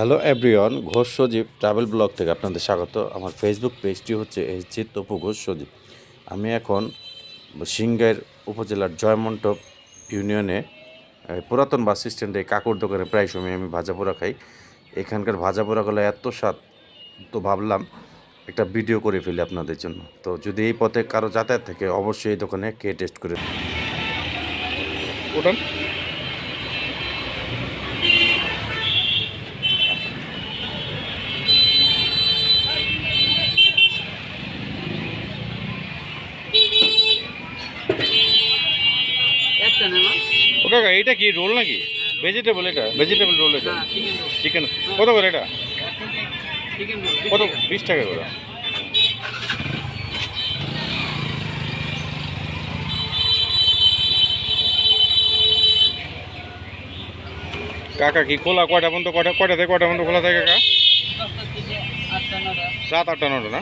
Hello everyone Ghosh Sajib travel blog থেকে আপনাদের স্বাগত। আমার ফেসবুক পেজটি হচ্ছে এই যে তপু ঘোষ সজীব। আমি এখন সিংহের উপজেলার জয়মন্টপ ইউনিয়নে পুরাতন বাস স্ট্যান্ডে কাকুর দোকানে প্রায় সময় আমি ভাজা পোড়া খাই। এখানকার ভাজা পোড়াগুলো এত স্বাদ, তো ভাবলাম একটা ভিডিও করে ফেলি আপনাদের জন্য। তো যদি এই পথে কারও যাতায়াত থাকে, অবশ্যই এই দোকানে কে টেস্ট করে ওঠান ও কাকা এটা কি রোল নাকি? ভেজিটেবল এটা ভেজিটেবল রোল এটা। চিকেন কত করে এটা? কত? বিশ টাকা করে। কাকা কি খোলা কয়টা পর্যন্ত কটা কয়টা থেকে কটা পর্যন্ত খোলা থাকে কাকা? রাত আটটা নটা না?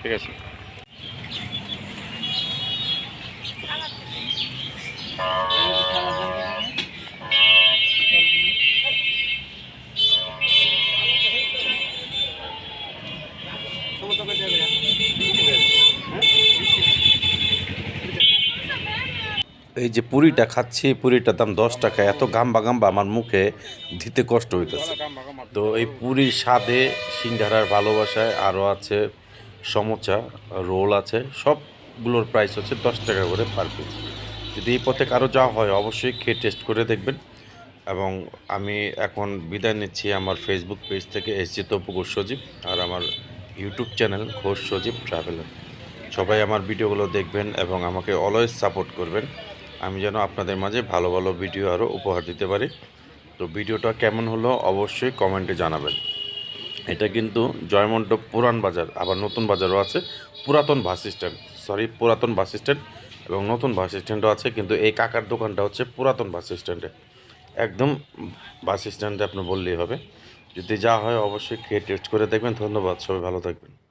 ঠিক আছে। এই যে পুরিটা খাচ্ছি, পুরিটার দাম দশ টাকা। এত গাম্বা গাম্বা আমার মুখে দিতে কষ্ট হইতেছে। তো এই পুরীর স্বাদে সিংহারার ভালোবাসায় আরও আছে সমোচা, রোল আছে, সবগুলোর প্রাইস হচ্ছে দশ টাকা করে পার পিস যদি এই পথে কারও যাওয়া হয়, অবশ্যই খেয়ে টেস্ট করে দেখবেন। এবং আমি এখন বিদায় নিচ্ছি আমার ফেসবুক পেজ থেকে এসছি তপু ঘোষ সজীব আর আমার YouTube channel Ghosh Sajib traveller সবাই আমার ভিডিওগুলো দেখবেন এবং আমাকে অলওয়েজ সাপোর্ট করবেন। আমি যেন আপনাদের মাঝে ভালো ভালো ভিডিও আরও উপহার দিতে পারি। তো ভিডিওটা কেমন হলো অবশ্যই কমেন্টে জানাবেন। এটা কিন্তু জয়মণ্ডপ পুরান বাজার, আবার নতুন বাজারও আছে, পুরাতন বাস স্ট্যান্ড সরি পুরাতন বাস স্ট্যান্ড এবং নতুন বাস স্ট্যান্ডও আছে, কিন্তু এই কাকার দোকানটা হচ্ছে পুরাতন বাস স্ট্যান্ডে। একদম বাস স্ট্যান্ডে আপনি বললেই হবে। যদি যা হয় অবশ্যই খেয়ে টেস্ট করে দেখবেন। ধন্যবাদ, সবাই ভালো থাকবেন।